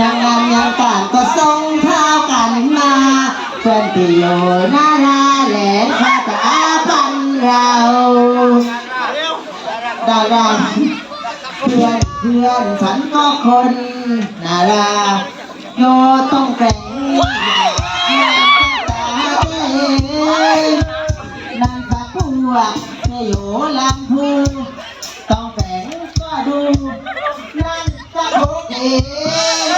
ยังงานยังการก็ส่งข้ากันมาเพื่อนที่อยู่นาราแหลนข้าจะอาพันเราดาราเพื่อนเพื่อนฉันก็คนนาราโยต้องแข่งนั่างตะพัวแม่โยลำพูต้องแฝงก็ดูนั่นก็พุกเอง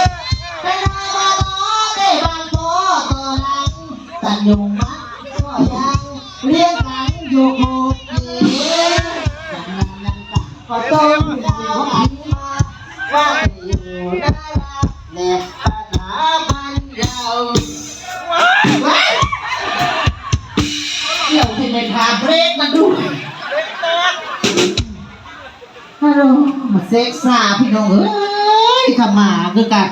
งแต่ยุงมัดก็ยังเรียกกันอยู่โคเกนั่นนั่นก็ก็ต้องอยู่อันมาว่าอยู่ได้รับแลกปัญหามันเราว้ายเดี๋ยวที่ไม่พาเบรกมาด้วยฮัลโหลมาเซ็กซ่าพี่น้องเอ้ยขมาคือกัน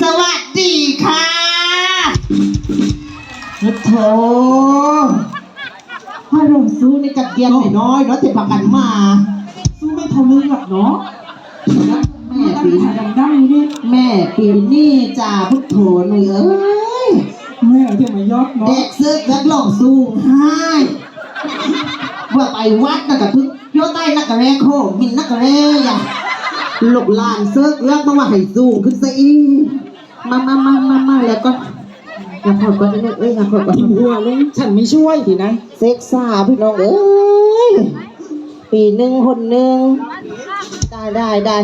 สวัสดีค่ะ พุทโธพ่อลงสู้ในจัดเดียนหน่อยน้อยเนาะจะพักกันมา สู้ไม่ทะลึ่งหรอกเนาะแม่ตั้งปีขาดังๆนี่แม่ปีนี่จ่าพุทโธหน่อยเอ้ยแม่เดี๋ยวมายอดเนาะเด็กซึกนักหลงสู้ให้ว่าไปวัดนักกระทึกโยใต้นักกระแรโคมินนักกระแรอย่างลูกหลานซึกเลือกมาว่าให้สูงขึ้นซะอีกมามามามามาแล้วก็ อย่าพอดก่อนนะเอ้ยอย่าพอดก่อนกินหัวเลยฉันไม่ช่วยทีนะเซ็กซ่าพี่น้องเอ้ยปีหนึ่งคนหนึ่งได้ได้ได้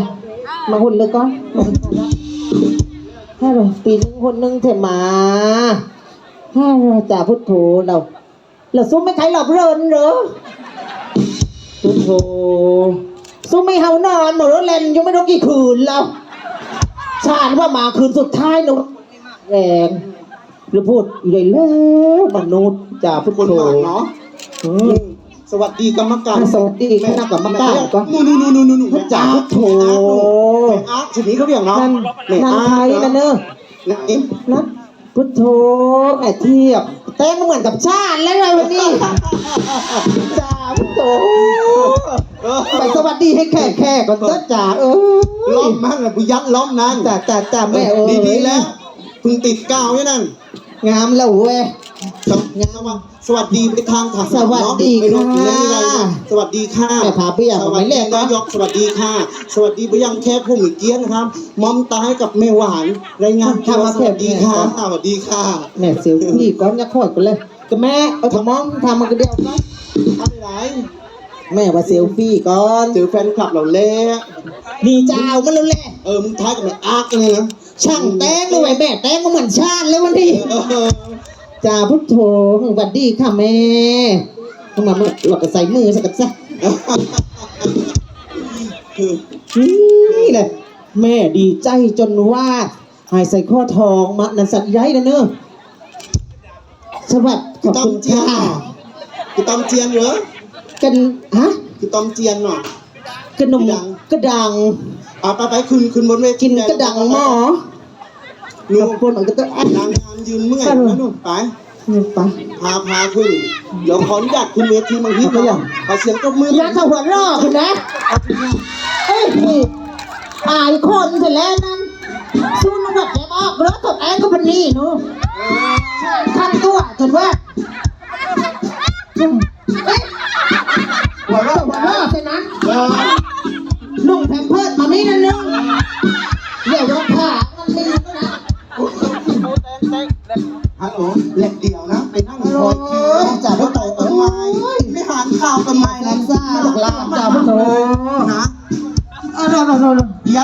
มาหุ่นเลยก่อนมาหุ่นก่อนนะฮัลโหลปีหนึ่งคนหนึ่งเถอะมาฮัลโหลจ่าพุทโธเราเราสู้ไม่ใครหลับเรินเหรอพุทโธสู้ไม่เฮานอนหมดแล้วเล่นยังไม่รู้กี่คืนแล้วชาญว่ามาคืนสุดท้ายหนูแรง หรือพูดอยู่เลยแล้วมนุษย์จ่าพุทคนโธมากเนาะอืมสวัสดีกรรมการสวัสดีคณะกรรมการก่อนนู่นนู่นนู่นนู่นนู่นพระเจ้าโถแม่อาร์ตชนิดเขาเรียกเนาะนั่นแม่นางอาไทร์ยตนะเนอะนะเอ๊ะนะพุทโธแม่เทียบเต้นเหมือนกับชาติแล้วเลยวันนี้จ่าพุทโธเออไปสวัสดีให้แขกแขกก่อนเจ้าจ่าเออล้อมมันนะบุยัดล้อมนั้นจ่าจ่าจ่าแม่เออดีดีๆแล้วเพึ่งติดกาวไว้นั่น งามแล้วเว้ย สวสวัสสวัสดีไปทางทหารสวัสดีเนาะไม่รู้ค่ะเรื่องอะไรนะสวัสดีค่ะแม่พาเปี้ยสผมวัไม่สเล่ดีนเนาะนายกสวัสดีค่ะ สวัสดีไปยังแค่ผู้มีเกียรตินะครับมอมตายกับแม่หวานรายงานตัวสวัสดีค่ะสวัสดีค่ะแม่เสียวพี่ก้อนยักษ์ขอดกันเลยก็แม่เอาถมองทำมากระเดียวก็ทำไรแม่ว่าเซลฟี่ก่อนเจอแฟนคลับเราเละดีเจ้ามันแล้วแหละเออมึงท้ายกับแม่อาร์ตเลยนะ ช่างแต้งด้วยแม่แต้งก็เหมือนชาติเลยวันนี้จ่าพุทโธสวัสดีค่ะแม่ทำไมมันหลอกใส่มือสักซะคือนี่แหละแม่ดีใจจนว่า หายใส่ข้อทองมานันสัตว์ใหญ่นะเนอะสวัสดีขอบคุณเจียนค่ะคือต้อมเจียนเหรอกันฮะคือต้อมเจียนเนาะกระนมกระดังกระดังเอาไปไปขึ้นขึ้นบนเวทีกินกระดังหมอ หนูกับคนมันก็ต้องแอบนางงามยืนเมื่อยนะหนูไปไปพาพาขึ้นเดี๋ยวขออนุญาตขึ้นเวทีบางทีเอาไปยังขอเสียงตบมืออย่าเข้าหัวรอกคุณนะเอ้ยนี่อายคนเสร็จแล้วนั้นสู้นวัดแกมออกรถตบแองก็พันนี่หนูขั้นตัวจนว่าเอ้ยหัวเราะหัวรอกเลยนะเออนุ่งแพมเพิร์ดมานี่นั่นนึงเดี๋ยวรถผ่า ผมและเดี่ยวนะ ไปนั่งคอย